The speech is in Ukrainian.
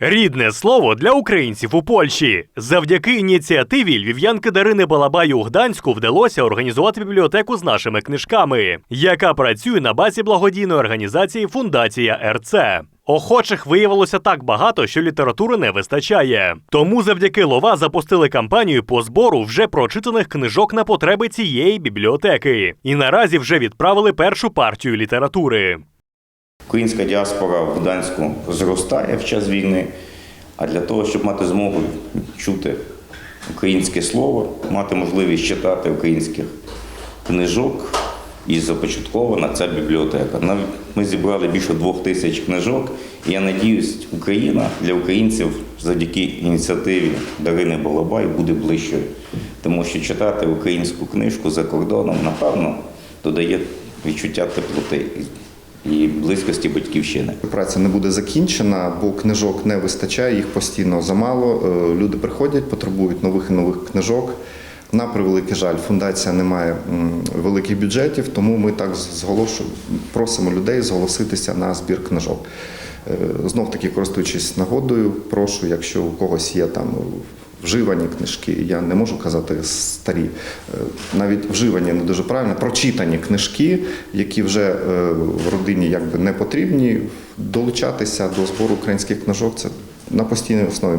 Рідне слово для українців у Польщі. Завдяки ініціативі львів'янки Дарини Балабай у Гданську вдалося організувати бібліотеку з нашими книжками, яка працює на базі благодійної організації Фундація РЦ. Охочих виявилося так багато, що літератури не вистачає. Тому завдяки лова запустили кампанію по збору вже прочитаних книжок на потреби цієї бібліотеки. І наразі вже відправили першу партію літератури. Українська діаспора в Гданську зростає в час війни, а для того, щоб мати змогу чути українське слово, мати можливість читати українських книжок, і започаткована ця бібліотека. Ми зібрали більше двох тисяч книжок, і я надіюсь, Україна для українців завдяки ініціативі Дарини Балабай буде ближчою. Тому що читати українську книжку за кордоном, напевно, додає відчуття теплоти і близькості батьківщини. Праця не буде закінчена, бо книжок не вистачає, їх постійно замало. Е, Люди приходять, потребують нових і нових книжок. На превеликий жаль, фундація не має великих бюджетів, тому ми так просимо людей зголоситися на збір книжок. Знов таки, користуючись нагодою, прошу, якщо у когось є там вживані книжки, я не можу казати старі, е, навіть вживані не дуже правильно, прочитані книжки, які вже е, в родині якби не потрібні, долучатися до збору українських книжок це на постійній основі.